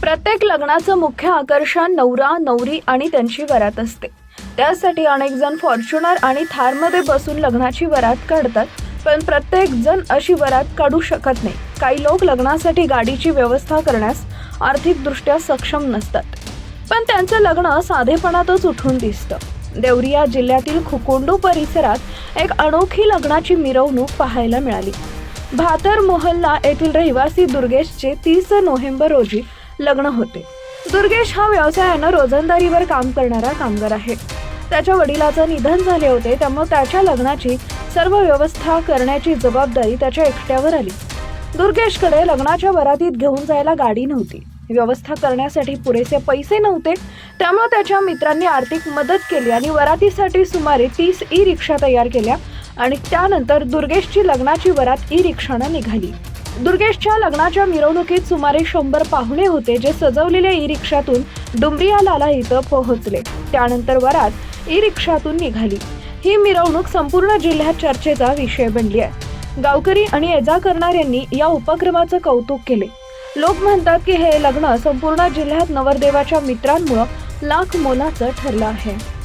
प्रत्येक लग्नाचं मुख्य आकर्षण नवरा नवरी आणि त्यांची वरात असते. त्यासाठी अनेक जण फॉर्च्युनर आणि थारमध्ये बसून लग्नाची वरात काढतात पण प्रत्येक जण अशी वरात काढू शकत नाही. काही लोक लग्नासाठी गाडीची व्यवस्था करण्यास आर्थिकदृष्ट्या सक्षम नसतात. पण त्यांचं लग्न साधेपणातच उठून दिसतं. देवरिया जिल्ह्यातील खुकुंडू परिसरात एक अनोखी लग्नाची मिरवणूक पाहायला मिळाली. भातर मोहल्ला येथील रहिवासी दुर्गेशचे तीस नोव्हेंबर रोजी लग्न होते. दुर्गेश हा व्यवसायानं रोजंदारीवर काम करणारा कामगार आहे. त्याच्या वडिलाचं निधन झाले होते त्यामुळे त्याच्या लग्नाची सर्व व्यवस्था करण्याची जबाबदारी त्याच्या एकट्यावर आली. दुर्गेशकडे लग्नाच्या वरातीत घेऊन जायला गाडी नव्हती. व्यवस्था करण्यासाठी पुरेसे पैसे नव्हते त्यामुळे त्याच्या मित्रांनी आर्थिक मदत केली आणि वरातीसाठी सुमारे तीस ई रिक्षा तयार केल्या आणि त्यानंतर दुर्गेशची लग्नाची वरात ई रिक्षानं निघाली. दुर्गेशच्या लग्नाच्या मिरवणुकीत सुमारे शंभर पाहुणे होते जे सजवलेल्या ई रिक्षातून डुमरिया लाला इथं पोहोचले. त्यानंतर वरात ई रिक्षातून निघाली. ही मिरवणूक संपूर्ण जिल्ह्यात चर्चेचा विषय बनली आहे. गावकरी आणि एजा करणाऱ्यांनी या उपक्रमाचं कौतुक केले. लोक म्हणतात की हे लग्न संपूर्ण जिल्ह्यात नवरदेवाच्या मित्रांमुळं लाख मोलाचं ठरलं आहे.